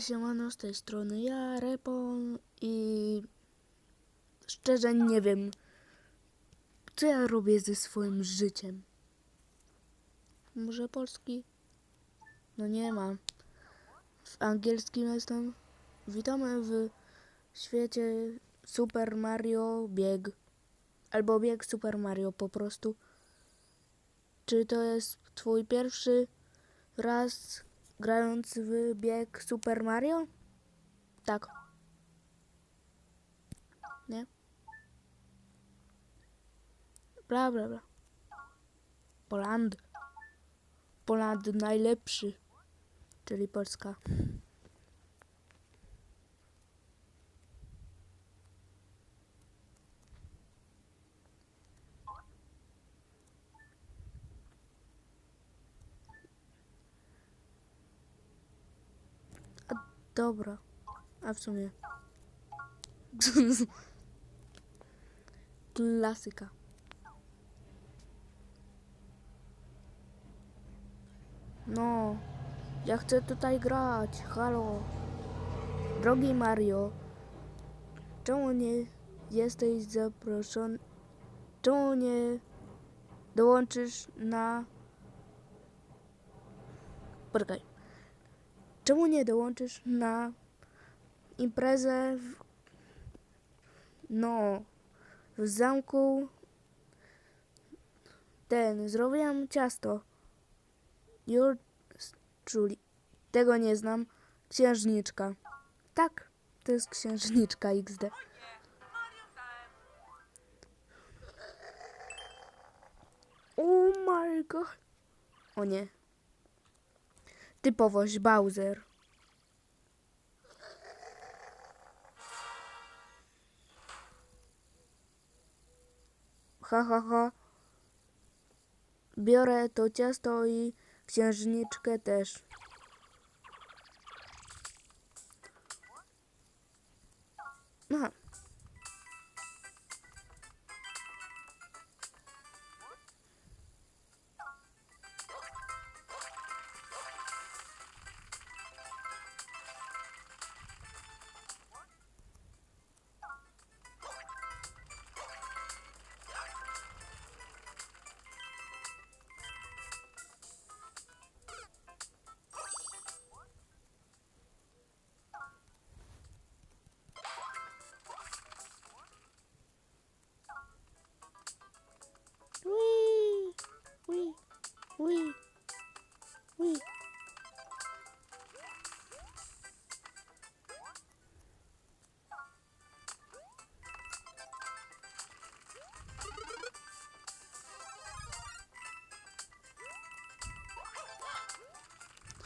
Siemano, z tej strony ja, Repon i szczerze nie wiem, co ja robię ze swoim życiem. Może polski? No nie ma. W angielskim jestem. Witamy w świecie Super Mario Bieg. Albo bieg Super Mario po prostu. Czy to jest twój pierwszy raz grając w bieg Super Mario? Tak. Nie? Bla bla bla. Poland. Poland najlepszy. Czyli Polska. Dobra. A w sumie. Klasyka. No, ja chcę tutaj grać. Halo. Drogi Mario, czemu nie jesteś zaproszony? Czemu nie dołączysz na. Poczekaj. Czemu nie dołączysz na imprezę w, no, w zamku ten, zrobiłam ciasto. Czuli. Tego nie znam. Księżniczka. Tak, to jest księżniczka XD. Oh my god. O nie. Typowość Bowser. Ha ha ha. Biorę to ciasto i księżniczkę też.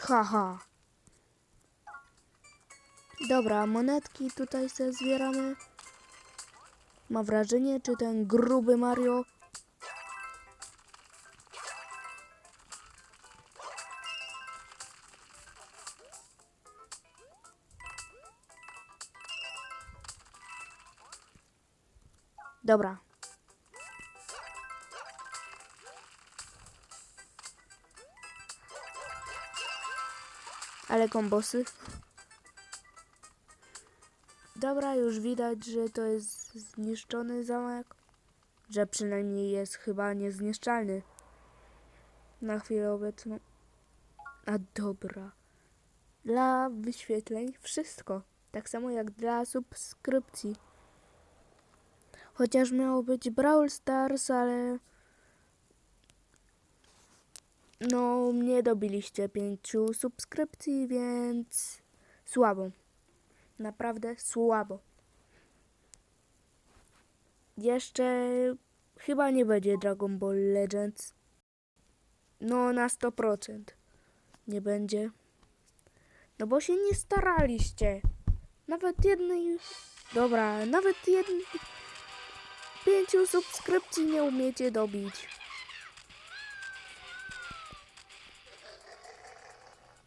Haha. Dobra, monetki tutaj sobie zbieramy. Ma wrażenie, czy ten gruby Mario Dobra. Ale kombosy. Dobra, już widać, że to jest zniszczony zamek. Że przynajmniej jest chyba niezniszczalny. Na chwilę obecną. A dobra. Dla wyświetleń wszystko. Tak samo jak dla subskrypcji. Chociaż miało być Brawl Stars, ale... No, nie dobiliście pięciu subskrypcji, więc... Słabo. Naprawdę słabo. Jeszcze chyba nie będzie Dragon Ball Legends. No, na 100% nie będzie. No bo się nie staraliście. Nawet jednej... Dobra, nawet jednej pięciu subskrypcji nie umiecie dobić.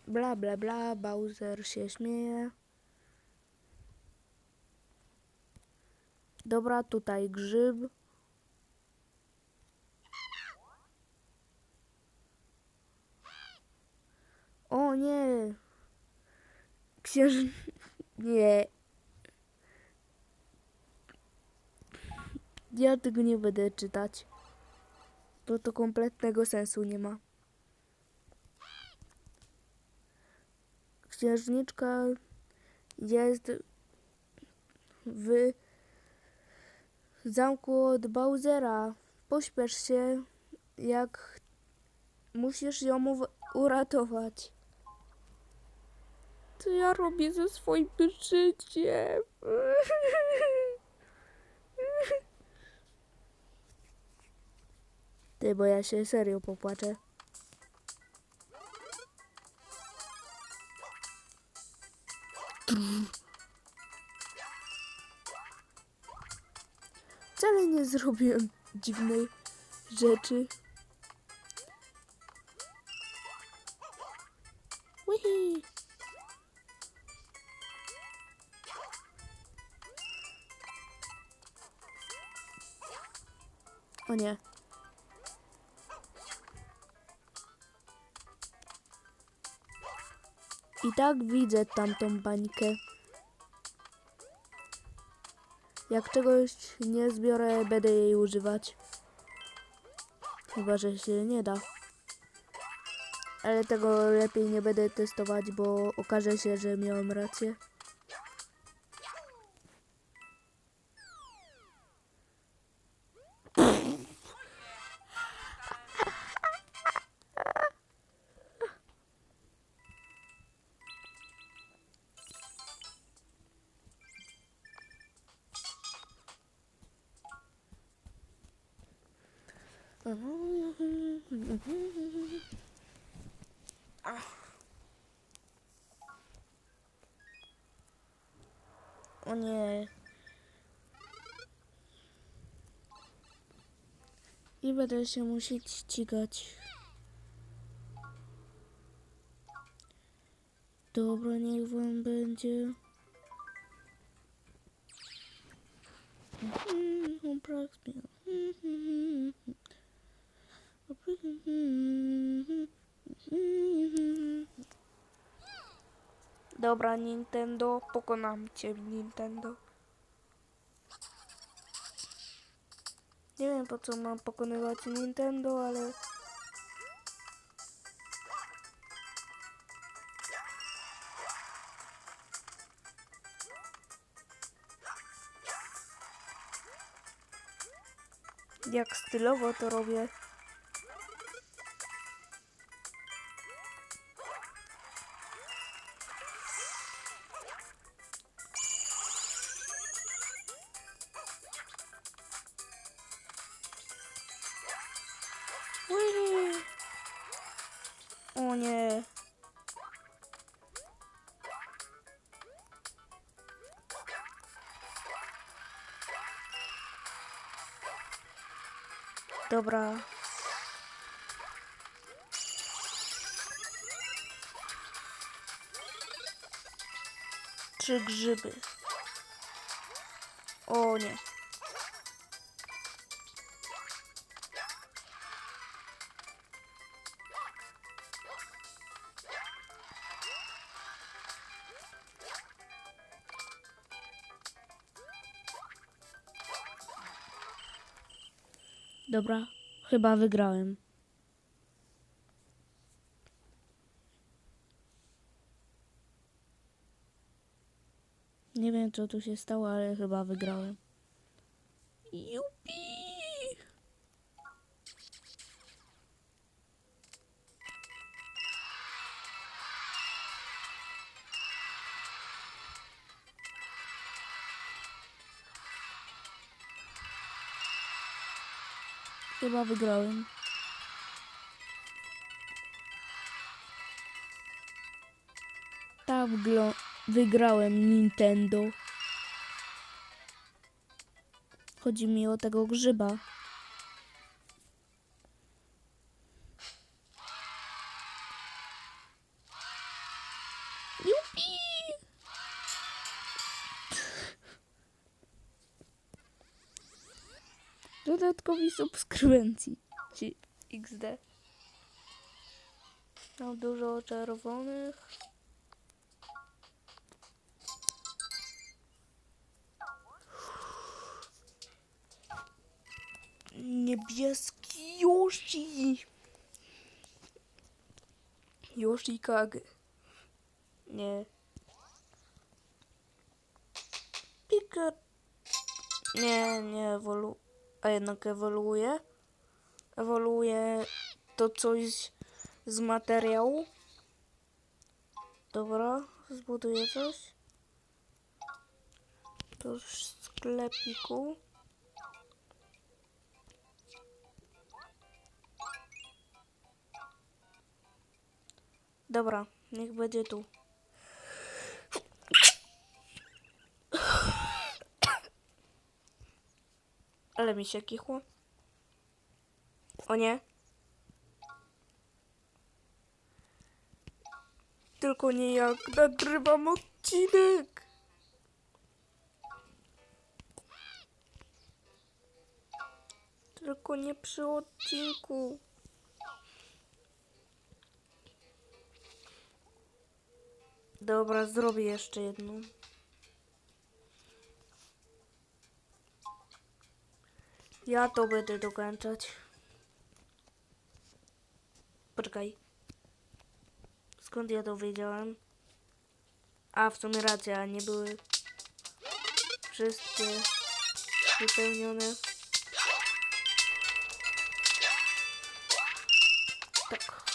Bla bla bla, Bowser się śmieje. Dobra, tutaj grzyb. O nie! Księż... Nie. Ja tego nie będę czytać. Bo to kompletnego sensu nie ma. Księżniczka jest w zamku od Bowsera. Pośpiesz się, jak musisz ją uratować. Co ja robię ze swoim życiem? Ty, bo ja się serio popłaczę. Wcale nie zrobiłem dziwnej rzeczy. Wihi. O nie. I tak widzę tamtą bańkę. Jak czegoś nie zbiorę, będę jej używać. Chyba, że się nie da. Ale tego lepiej nie będę testować, bo okaże się, że miałem rację. O nie. I będę się musieć ścigać. Dobra, niech wam będzie. Mhm, brak zmian. Dobra, Nintendo, pokonam cię, Nintendo. Nie wiem po co mam pokonywać Nintendo, ale... Jak stylowo to robię. O nie. Dobra. Trzy grzyby. O nie. Dobra, chyba wygrałem. Nie wiem, co tu się stało, ale chyba wygrałem. Jupi! Chyba wygrałem. Tak wygrałem Nintendo. Chodzi mi o tego grzyba. dodatkowi subskrybencji. Ci XD. Mam dużo czerwonych. Niebieski Yoshi. Yoshi Kage. Nie. Pika. Nie, nie, wolu. A jednak ewoluuje. Ewoluuje to coś z materiału. Dobra, zbuduję coś. To sklepiku. Dobra, niech będzie tu. Ale mi się kichło. O nie. Tylko nie jak nagrywam odcinek. Tylko nie przy odcinku. Dobra, zrobię jeszcze jedną. Ja to będę dokończać. Poczekaj. Skąd ja to wiedziałem? A, w sumie racja, nie były wszystkie wypełnione. Tak.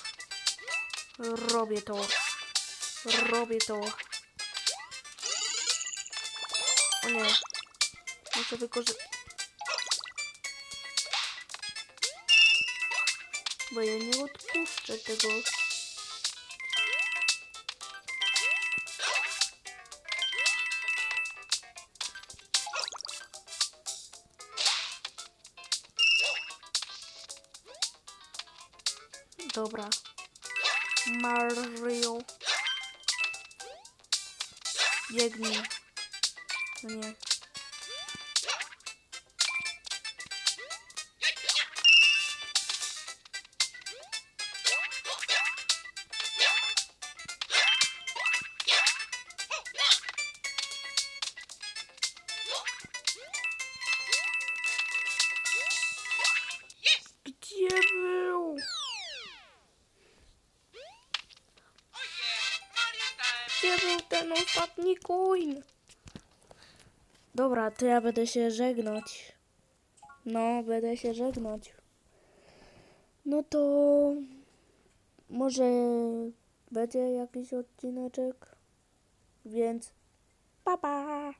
Robię to. Robię to. O nie. Muszę wykorzystać. Bo ja nie odpuszczę tego. Dobra. Mario. Biegnij. No nie. Ten ostatni coin? Dobra, to ja będę się żegnać. No, będę się żegnać. No to może będzie jakiś odcineczek. Więc pa pa!